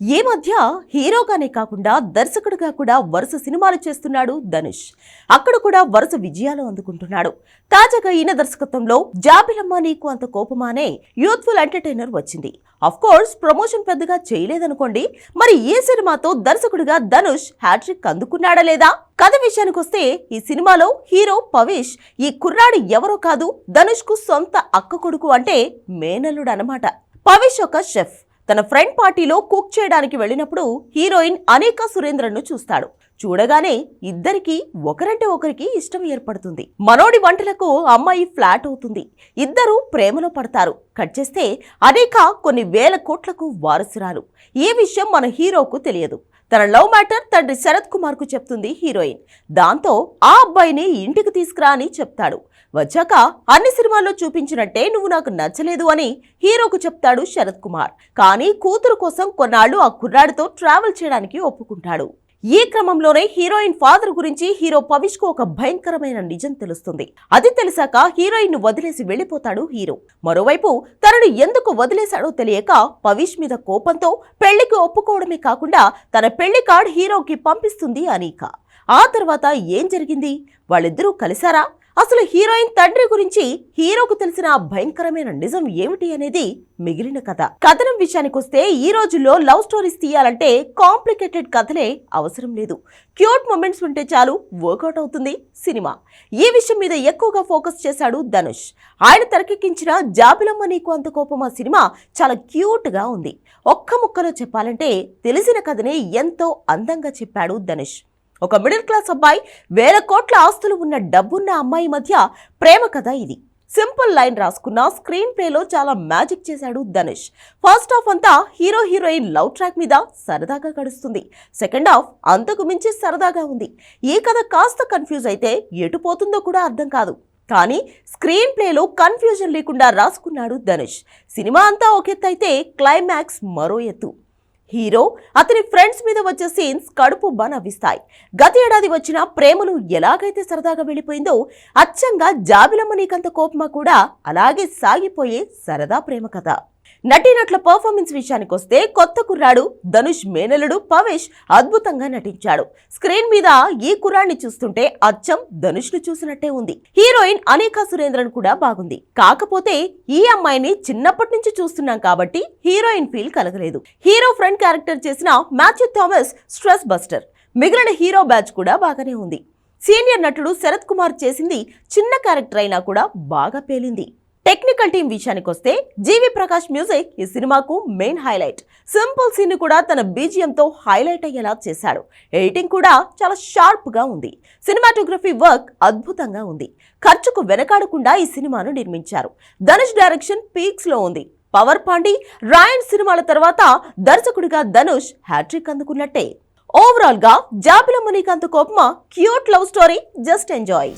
ఈ మధ్య హీరోగానే కాకుండా దర్శకుడిగా కూడా వరుస సినిమాలు చేస్తున్నాడు ధనుష్. అక్కడ కూడా వరుస విజయాలు అందుకుంటున్నాడు. తాజాగా ఈయన దర్శకత్వంలో జాబిలమ్మ నీకు అంత కోపమానే యూత్ఫుల్ ఎంటర్టైనర్ వచ్చింది. అఫ్ కోర్స్ ప్రమోషన్ పెద్దగా చేయలేదనుకోండి మరి ఏ సినిమాతో దర్శకుడిగా ధనుష్ హ్యాట్రిక్ అందుకున్నాడా లేదా? కథ విషయానికి వస్తే ఈ సినిమాలో హీరో పవేష్ ఈ కుర్రాడు ఎవరో కాదు ధనుష్కు సొంత అక్క కొడుకు అంటే మేనల్లుడు అనమాట పవేష్ ఒక షెఫ్. తన ఫ్రెండ్ పార్టీలో కుక్ చేయడానికి వెళ్ళినప్పుడు హీరోయిన్ అనేక సురేంద్రన్ను చూస్తాడు. చూడగానే ఇద్దరికి ఒకరంటే ఒకరికి ఇష్టం ఏర్పడుతుంది. మనోడి వంటలకు అమ్మాయి ఫ్లాట్ అవుతుంది. ఇద్దరు ప్రేమలో పడతారు. కట్ చేస్తే అనేక కొన్ని వేల కోట్లకు వారసురాలు. ఈ విషయం మన హీరోకు తెలియదు. తన లవ్ మ్యాటర్ తండ్రి శరత్ కుమార్కు చెప్తుంది హీరోయిన్. దాంతో ఆ అబ్బాయిని ఇంటికి తీసుకురా అని చెప్తాడు. వచ్చాక అన్ని సినిమాల్లో చూపించినట్టే నువ్వు నాకు నచ్చలేదు అని హీరోకు చెప్తాడు శరత్ కుమార్. కానీ కూతురు కోసం కొన్నాళ్ళు ఆ కుర్రాడితో ట్రావెల్ చేయడానికి ఒప్పుకుంటాడు. ఈ క్రమంలోనే హీరోయిన్ ఫాదర్ గురించి హీరో పవిష్కు ఒక భయంకరమైన నిజం తెలుస్తుంది. అది తెలిసాక హీరోయిన్ను వదిలేసి వెళ్ళిపోతాడు హీరో. మరోవైపు తనను ఎందుకు వదిలేశాడో తెలియక పవిష్ మీద కోపంతో పెళ్ళికి ఒప్పుకోవడమే కాకుండా తన పెళ్ళి కార్డ్ హీరోకి పంపిస్తుంది అనీక. ఆ తర్వాత ఏం జరిగింది? వాళ్ళిద్దరూ కలిశారా అసలు హీరోయిన్ తండ్రి గురించి హీరోకు తెలిసిన భయంకరమైన నిజం ఏమిటి అనేది మిగిలిన కథ. కథనం విషయానికి వస్తే ఈ రోజుల్లో లవ్ స్టోరీస్ తీయాలంటే కాంప్లికేటెడ్ కథలే అవసరం లేదు. క్యూట్ మూమెంట్స్ ఉంటే చాలు వర్కౌట్ అవుతుంది సినిమా. ఈ విషయం మీద ఎక్కువగా ఫోకస్ చేశాడు ధనుష్. ఆయన తెరకెక్కించిన జాబిలమ్మ నీకు అంత కోపం ఆ సినిమా చాలా క్యూట్గా ఉంది. ఒక్క ముక్కలో చెప్పాలంటే తెలిసిన కథనే ఎంతో అందంగా చెప్పాడు ధనుష్. ఒక మిడిల్ క్లాస్ అబ్బాయి వేల కోట్ల ఆస్తులు ఉన్న డబ్బున్న అమ్మాయి మధ్య ప్రేమ కథ ఇది. సింపుల్ లైన్ రాసుకున్న స్క్రీన్ ప్లేలో చాలా మ్యాజిక్ చేశాడు ధనుష్. ఫస్ట్ హాఫ్ అంతా హీరో హీరోయిన్ లవ్ ట్రాక్ మీద సరదాగా గడుస్తుంది. సెకండ్ హాఫ్ అంతకు మించి సరదాగా ఉంది. ఈ కథ కాస్త కన్ఫ్యూజ్ అయితే ఎటు పోతుందో కూడా అర్థం కాదు. కానీ స్క్రీన్ ప్లేలో కన్ఫ్యూజన్ లేకుండా రాసుకున్నాడు ధనుష్. సినిమా అంతా ఒక ఎత్తు అయితే క్లైమాక్స్ మరో ఎత్తు. హీరో. అతని ఫ్రెండ్స్ మీద వచ్చే సీన్స్ కడుపు నవ్విస్తాయి గత ఏడాది వచ్చిన ప్రేమలు ఎలాగైతే సరదాగా వెళ్ళిపోయిందో అచ్చంగా జాబిలమ్మ నీకంత కోపమా కూడా అలాగే సాగిపోయే సరదా ప్రేమ కథ. నటీనటుల పర్ఫార్మెన్స్ విషయానికి వస్తే కొత్త కుర్రాడు ధనుష్ మేనలుడు పవేష్ అద్భుతంగా నటించాడు. స్క్రీన్ మీద ఈ కుర్రాడిని చూస్తుంటే అచ్చం ధనుష్ను చూసినట్టే ఉంది. హీరోయిన్ అనేక సురేంద్రన్ కూడా బాగుంది. కాకపోతే ఈ అమ్మాయిని చిన్నప్పటి నుంచి చూస్తున్నాం కాబట్టి హీరోయిన్ ఫీల్ కలగలేదు. హీరో ఫ్రెండ్ క్యారెక్టర్ చేసిన మాథ్యూ థామస్ స్ట్రెస్ బస్టర్. మిగిలిన హీరో బ్యాచ్ కూడా బాగానే ఉంది. సీనియర్ నటుడు శరత్ కుమార్ చేసింది చిన్న క్యారెక్టర్ అయినా కూడా బాగా పేలింది. టెక్నికల్ టీం విషయానికి వస్తే జీవి ప్రకాష్ మ్యూజిక్ ఈ సినిమాకు మెయిన్ హైలైట్ సింపుల్ సీన్ కూడా తన బీజియంతో హైలైట్ అయ్యేలా చేశాడు. ఎడిటింగ్ కూడా చాలా షార్ప్గా ఉంది. సినిమాటోగ్రఫీ వర్క్ అద్భుతంగా ఉంది. ఖర్చుకు వెనకాడకుండా ఈ సినిమాను నిర్మించారు. ధనుష్ డైరెక్షన్ పీక్స్లో ఉంది. పవర్ పాండి రాయన్ సినిమాల తర్వాత దర్శకుడిగా ధనుష్ హ్యాట్రిక్ అందుకున్నట్టే. ఓవరాల్గా జాబిల మునికాంత్ కోపమా cute love story just enjoy